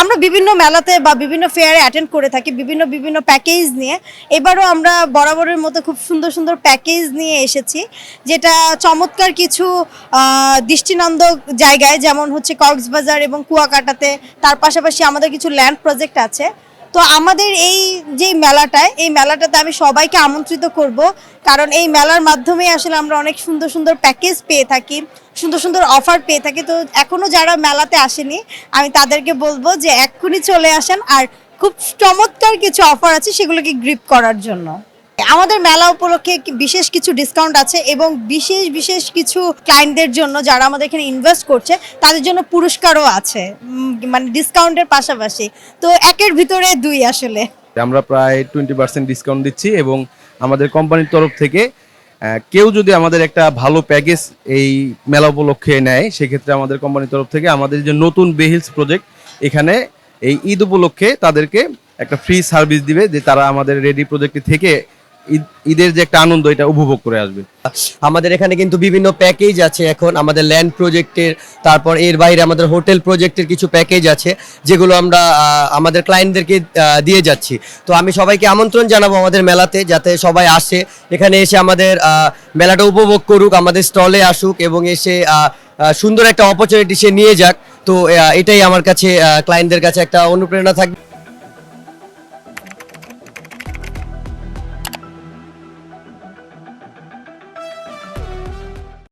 আমরা বিভিন্ন মেলাতে বা বিভিন্ন ফেয়ারে অ্যাটেন্ড করে থাকি, বিভিন্ন বিভিন্ন প্যাকেজ নিয়ে। এবারও আমরা বরাবরের মতো খুব সুন্দর সুন্দর প্যাকেজ নিয়ে এসেছি, যেটা চমৎকার কিছু দৃষ্টিনন্দক জায়গায়, যেমন হচ্ছে কক্সবাজার এবং কুয়াকাটাতে। তার পাশাপাশি আমাদের কিছু ল্যান্ড প্রজেক্ট আছে। তো আমাদের এই যে মেলাটায় এই মেলাটাতে আমি সবাইকে আমন্ত্রিত করব। কারণ এই মেলার মাধ্যমে আসলে আমরা অনেক সুন্দর সুন্দর প্যাকেজ পেয়ে থাকি, সুন্দর সুন্দর অফার পেয়ে থাকি। তো এখনও যারা মেলাতে আসেনি, আমি তাদেরকে বলব যে এক্ষুনি চলে আসেন। আর খুব চমৎকার কিছু অফার আছে সেগুলোকে গ্রিপ করার জন্য। আমাদের মেলা উপলক্ষে বিশেষ কিছু ডিসকাউন্ট আছে এবং বিশেষ বিশেষ কিছু ক্লায়েন্টদের জন্য যারা আমাদের এখানে ইনভেস্ট করছে, তাদের জন্য পুরস্কারও আছে মানে ডিসকাউন্টের পাশাপাশি। তো একের ভিতরে দুই আসলে। আমরা প্রায় টোয়েন্টি পার্সেন্ট ডিসকাউন্ট দিচ্ছি এবং আমাদের কোম্পানির তরফ থেকে কেউ যদি আমাদের একটা ভালো প্যাকেজ এই মেলা উপলক্ষে নেয়, সেক্ষেত্রে আমাদের কোম্পানির তরফ থেকে আমাদের যে নতুন বেহিলস প্রজেক্ট এখানে এই ঈদ উপলক্ষে তাদেরকে একটা ফ্রি সার্ভিস দিবে, যে তারা আমাদের রেডি প্রজেক্টে থেকে ঈদের যে একটা আনন্দ এটা উপভোগ করে আসবে। আমাদের এখানে কিন্তু বিভিন্ন প্যাকেজ আছে এখন, আমাদের ল্যান্ড প্রজেক্টের তারপর এর বাইরে আমাদের হোটেল প্রজেক্টের কিছু প্যাকেজ আছে, যেগুলো আমরা আমাদের ক্লায়েন্টদেরকে দিয়ে যাচ্ছি। তো আমি সবাইকে আমন্ত্রণ জানাব আমাদের মেলাতে, যাতে সবাই আসে। এখানে এসে আমাদের মেলাটা উপভোগ করুক, আমাদের স্টলে আসুক এবং এসে সুন্দর একটা অপরচুনিটি সে নিয়ে যাক। তো এটাই আমার কাছে ক্লায়েন্টদের কাছে একটা অনুপ্রেরণা থাকবে।